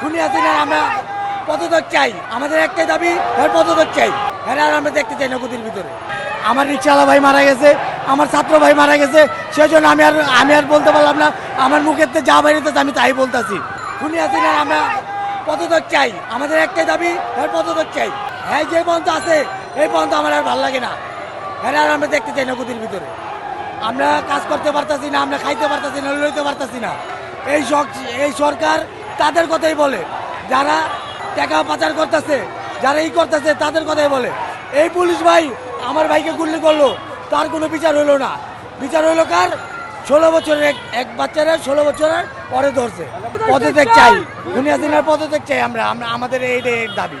খুনি হাসিনার আমরা পদত্যাগ চাই। আমাদের একটাই দাবি এর পদত্যাগ চাই। আর আমরা দেখতে চাই না ভিতরে। আমার রিক্সাওয়ালা ভাই মারা গেছে, আমার ছাত্র ভাই মারা গেছে সেই জন্য আমি আর আমি আর বলতে পারলাম না, আমার মুখের যা বাইরেতেছে আমি তাই বলতেছি। খুনি হাসিনার আমরা পদত্যাগ চাই। আমাদের একটাই দাবি এর পদত্যাগ চাই। হ্যাঁ যে পর্যন্ত আছে, এই পর্যন্ত আমার আর ভালো লাগে না। এর আর আমরা দেখতে চাই না ভিতরে। আমরা কাজ করতে পারতাছি না, আমরা খাইতে পারতাছি না, লইতে পারতাছি না। এই এই সরকার তাদের কথাই বলে। যারা টাকা পাচার করতেছে, যারা এই করতেছে, তাদের কথাই বলে। এই পুলিশ ভাই আমার ভাইকে গুলি করল, তার কোনো বিচার হলো না। বিচার হলো কার? ষোলো বছরের এক বাচ্চারা ষোলো বছরের পরে ধরছে। পদত্যাগ চাই। দুনিয়া দিনের পদত্যাগ চাই আমরা, আমাদের এইটাই দাবি।